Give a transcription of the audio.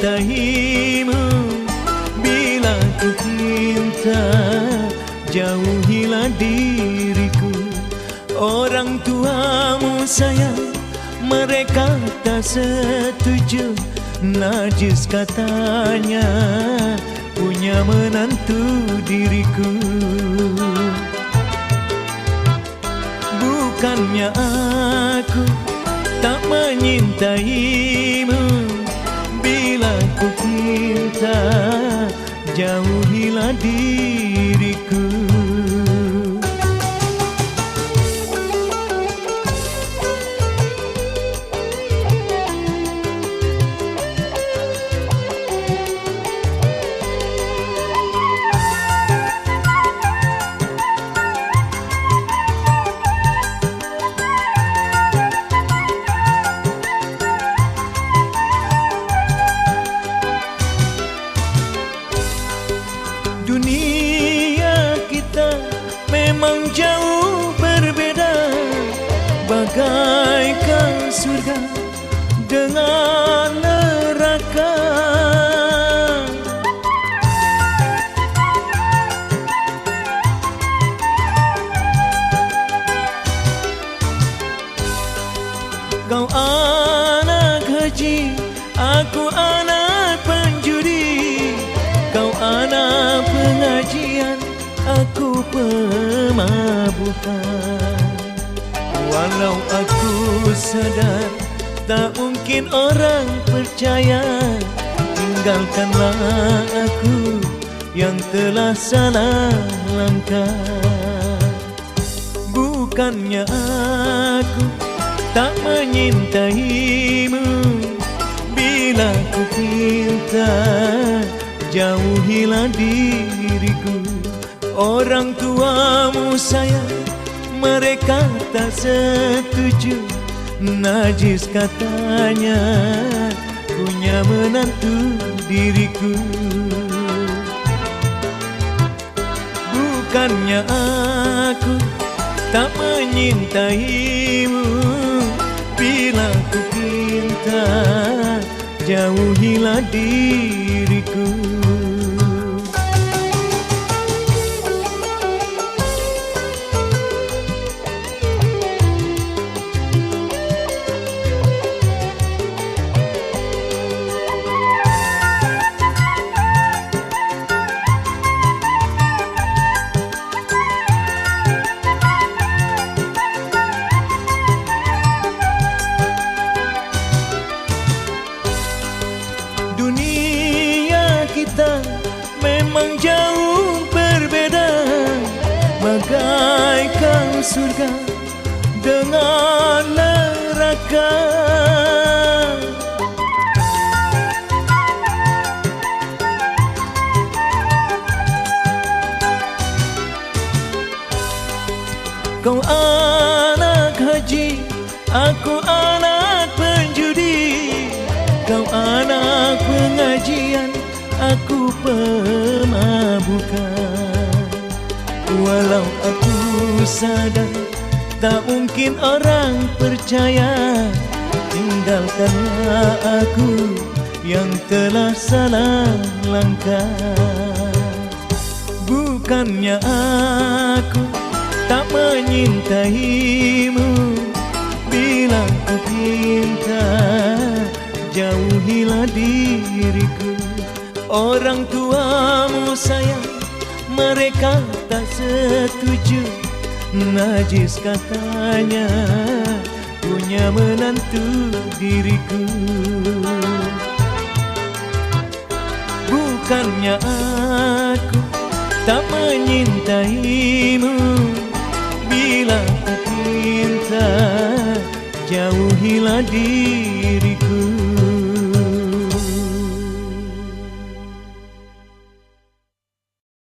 mencintaimu Bila ku cinta Jauhilah diriku. Orang tuamu sayang Mereka tak setuju. Najis katanya Punya menantu diriku. Bukannya aku tak menyintaimu. Bila ku cinta Jauhilah diriku memang jauh berbeda. Bagaikan surga dengan neraka. Kau anak haji, aku anak penjudi. Kau anak pengajian, aku pemabukan. Walau aku sadar, tak mungkin orang percaya. Tinggalkanlah aku yang telah salah langkah. Bukannya aku tak menyintaimu Bila ku cinta Jauhilah diriku Orang tuamu sayang Mereka tak setuju. Najis katanya Punya menantu diriku. Bukannya aku tak menyintaimu. Bila ku cinta Jauhilah diriku memang jauh berbeda. Bagaikan surga dengan neraka. Kau anak haji, aku anak penjudi. Kau anak pengajian, aku pemabukan. Walau aku sadar, tak mungkin orang percaya Tinggalkanlah aku yang telah salah langkah. Bukannya aku tak menyintaimu Bila ku cinta Jauhilah diriku Orang tuamu sayang Mereka tak setuju. Najis katanya Punya menantu diriku. Bukannya aku tak menyintaimu. Bila ku cinta Jauhilah diriku